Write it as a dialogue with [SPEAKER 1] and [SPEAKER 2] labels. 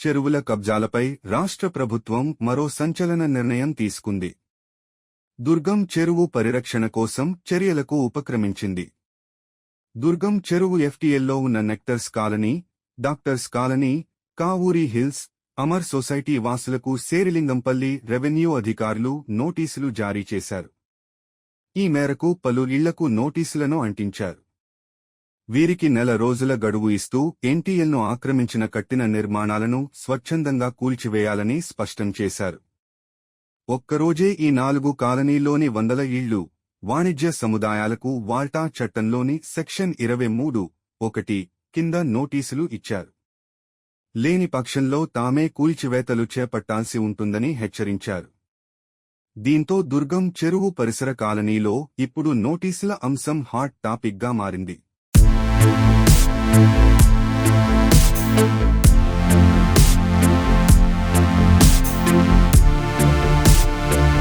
[SPEAKER 1] చెరువుల కబ్జాలపై రాష్ట్ర ప్రభుత్వం మరో సంచలన నిర్ణయం తీసుకుంది. దుర్గం చెరువు పరిరక్షణ కోసం చర్యలకు ఉపక్రమించింది. దుర్గం చెరువు ఎఫ్టీఎల్లో ఉన్న nectars colony doctors colony Kavuri hills Amar society వాసులకు సేరిలింగంపల్లి రెవెన్యూ అధికారులు నోటీసులు జారీ చేశారు. ఈ మేరకు పలు ఇళ్ళకు నోటీసులను అంటించారు. వీరికి నెల రోజుల గడువు ఇస్తూ ఎన్టీఎల్ను ఆక్రమించిన కట్టిన నిర్మాణాలను స్వచ్ఛందంగా కూల్చివేయాలని స్పష్టం చేశారు. ఒక్కరోజే ఈ నాలుగు కాలనీలోని వందల ఇళ్ళు వాణిజ్య సముదాయాలకు వాల్టా చట్టంలోని సెక్షన్ ఇరవై మూడు ఒకటి కింద నోటీసులు ఇచ్చారు. లేని పక్షంలో తామే కూల్చివేతలు చేపట్టాల్సి ఉంటుందని హెచ్చరించారు. దీంతో దుర్గం చెరువు పరిసర కాలనీలో ఇప్పుడు నోటీసుల అంశం హాట్ టాపిక్గా మారింది. Thank you.